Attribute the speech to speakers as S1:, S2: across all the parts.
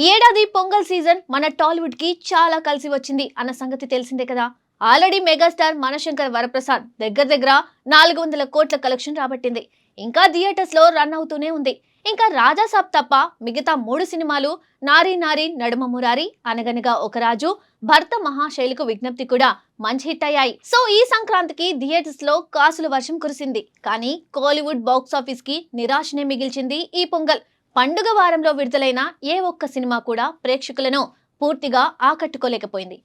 S1: ఈ ఏడాది పొంగల్ సీజన్ మన టాలీవుడ్కి చాలా కలిసి వచ్చింది అన్న సంగతి తెలిసిందే కదా. ఆల్రెడీ మెగాస్టార్ మనశంకర్ వరప్రసాద్ దగ్గర దగ్గర నాలుగు వందల కోట్ల కలెక్షన్ రాబట్టింది. ఇంకా థియేటర్స్లో రన్ అవుతూనే ఉంది. ఇంకా రాజాసాబ్ తప్ప మిగతా మూడు సినిమాలు నారీ నారీ నడుమ మురారి అనగనగా ఒక రాజు భర్త మహాశైలికు విజ్ఞప్తి కూడా మంచి హిట్ అయ్యాయి. సో ఈ సంక్రాంతికి థియేటర్స్లో కాసుల వర్షం కురిసింది. కానీ కోలీవుడ్ బాక్స్ ఆఫీస్కి నిరాశనే మిగిల్చింది ఈ పొంగల్. పండుగ వారంలో విడుదలైన ఏ ఒక్క సినిమా కూడా ప్రేక్షకులను పూర్తిగా ఆకట్టుకోలేకపోయింది.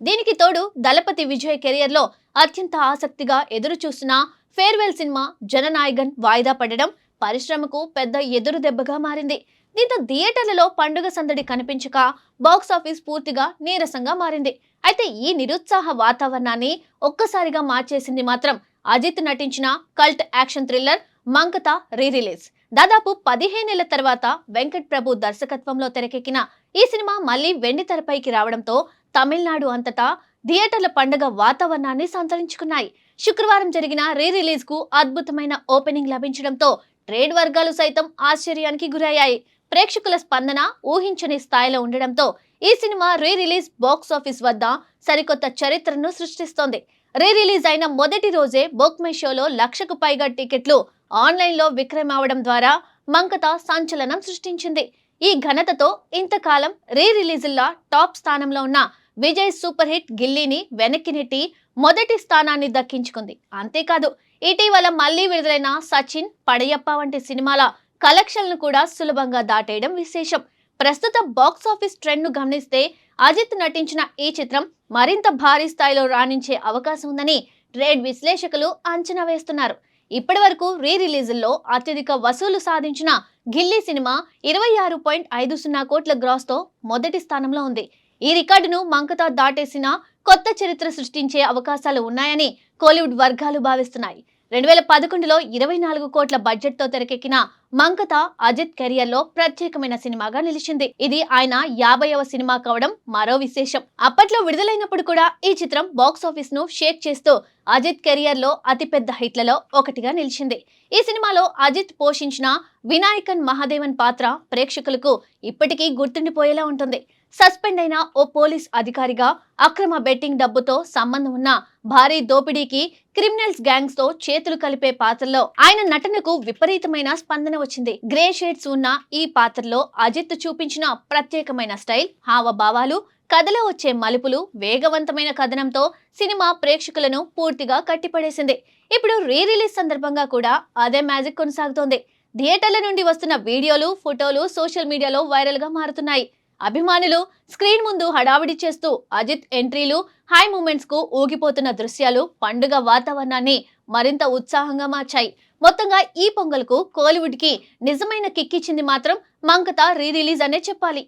S1: దీనికి తోడు దళపతి విజయ్ కెరియర్లో అత్యంత ఆసక్తిగా ఎదురు చూస్తున్న ఫేర్వెల్ సినిమా జననాయగన్ వాయిదా పడడం పరిశ్రమకు పెద్ద ఎదురు దెబ్బగా మారింది. దీంతో థియేటర్లలో పండుగ సందడి కనిపించక బాక్స్ ఆఫీస్ పూర్తిగా నీరసంగా మారింది. అయితే ఈ నిరుత్సాహ వాతావరణాన్ని ఒక్కసారిగా మార్చేసింది మాత్రం అజిత్ నటించిన cult action thriller Mankatha re release దాదాపు పదిహేనేళ్ళ తర్వాత వెంకట్ ప్రభు దర్శకత్వంలో తెరకెక్కిన ఈ సినిమా మళ్ళీ వెండి తెరపైకి రావడంతో తమిళనాడు అంతటా థియేటర్ల పండుగ వాతావరణాన్ని సంతరించుకున్నాయి. శుక్రవారం జరిగిన రీ రిలీజ్కు అద్భుతమైన ఓపెనింగ్ లభించడంతో ట్రేడ్ వర్గాలు సైతం ఆశ్చర్యానికి గురయ్యాయి. ప్రేక్షకుల స్పందన ఊహించని స్థాయిలో ఉండడంతో ఈ cinema re release box office వద్ద సరికొత్త చరిత్రను సృష్టిస్తోంది. రీ రిలీజ్ అయిన మొదటి రోజే బుక్ మై షోలో లక్షకు పైగా టికెట్లు ఆన్లైన్లో విక్రయమవడం ద్వారా మంకత సంచలనం సృష్టించింది. ఈ ఘనతతో ఇంతకాలం రీ రిలీజుల్లా టాప్ స్థానంలో ఉన్న విజయ్ సూపర్ హిట్ గిల్లీని వెనక్కి నెట్టి మొదటి స్థానాన్ని దక్కించుకుంది. అంతేకాదు ఇటీవల మళ్ళీ విడుదలైన సచిన్ పడయప్ప వంటి సినిమాల కలెక్షన్లు కూడా సులభంగా దాటేయడం విశేషం. ప్రస్తుత బాక్స్ ఆఫీస్ ట్రెండ్ను గమనిస్తే అజిత్ నటించిన ఈ చిత్రం మరింత భారీ స్థాయిలో రాణించే అవకాశం ఉందని ట్రేడ్ విశ్లేషకులు అంచనా వేస్తున్నారు. ఇప్పటి వరకు రీ రిలీజుల్లో అత్యధిక వసూలు సాధించిన గిల్లీ సినిమా ఇరవై ఆరు పాయింట్ ఐదు సున్నా కోట్ల గ్రాస్తో మొదటి స్థానంలో ఉంది. ఈ రికార్డును మంకతో దాటేసిన కొత్త చరిత్ర సృష్టించే అవకాశాలు ఉన్నాయని కోలీవుడ్ వర్గాలు భావిస్తున్నాయి. రెండు వేల పదకొండులో ఇరవై నాలుగు కోట్ల బడ్జెట్తో తెరకెక్కిన మంకత అజిత్ కెరియర్లో ప్రత్యేకమైన సినిమాగా నిలిచింది. ఇది ఆయన యాభైవ సినిమా కావడం మరో విశేషం. అప్పట్లో విడుదలైనప్పుడు కూడా ఈ చిత్రం బాక్స్ ఆఫీస్ను షేక్ చేస్తూ అజిత్ కెరియర్లో అతిపెద్ద హిట్లలో ఒకటిగా నిలిచింది. ఈ సినిమాలో అజిత్ పోషించిన వినాయకన్ మహాదేవన్ పాత్ర ప్రేక్షకులకు ఇప్పటికీ గుర్తుండిపోయేలా ఉంటుంది. సస్పెండ్ అయిన ఓ పోలీస్ అధికారిగా అక్రమ బెట్టింగ్ డబ్బుతో సంబంధం ఉన్న భారీ దోపిడీకి క్రిమినల్స్ గ్యాంగ్స్తో చేతులు కలిపే పాత్రలో ఆయన నటనకు విపరీతమైన స్పందన వచ్చింది. గ్రే షేడ్స్ ఉన్న ఈ పాత్రలో అజిత్ చూపించిన ప్రత్యేకమైన స్టైల్ హావభావాలు కథలో వచ్చే మలుపులు వేగవంతమైన కథనంతో సినిమా ప్రేక్షకులను పూర్తిగా కట్టిపడేసింది. ఇప్పుడు రీ రిలీజ్ సందర్భంగా కూడా అదే మ్యాజిక్ కొనసాగుతోంది. థియేటర్ల నుండి వస్తున్న వీడియోలు ఫోటోలు సోషల్ మీడియాలో వైరల్గా మారుతున్నాయి. అభిమానులు స్క్రీన్ ముందు హడావిడి చేస్తూ అజిత్ ఎంట్రీలు హై మూమెంట్స్కు ఊగిపోతున్న దృశ్యాలు పండుగ వాతావరణాన్ని మరింత ఉత్సాహంగా మార్చాయి. మొత్తంగా ఈ పొంగల్కు కోలీవుడ్కి నిజమైన కిక్కిచ్చింది మాత్రం మంకత రీ రిలీజ్ అనే చెప్పాలి.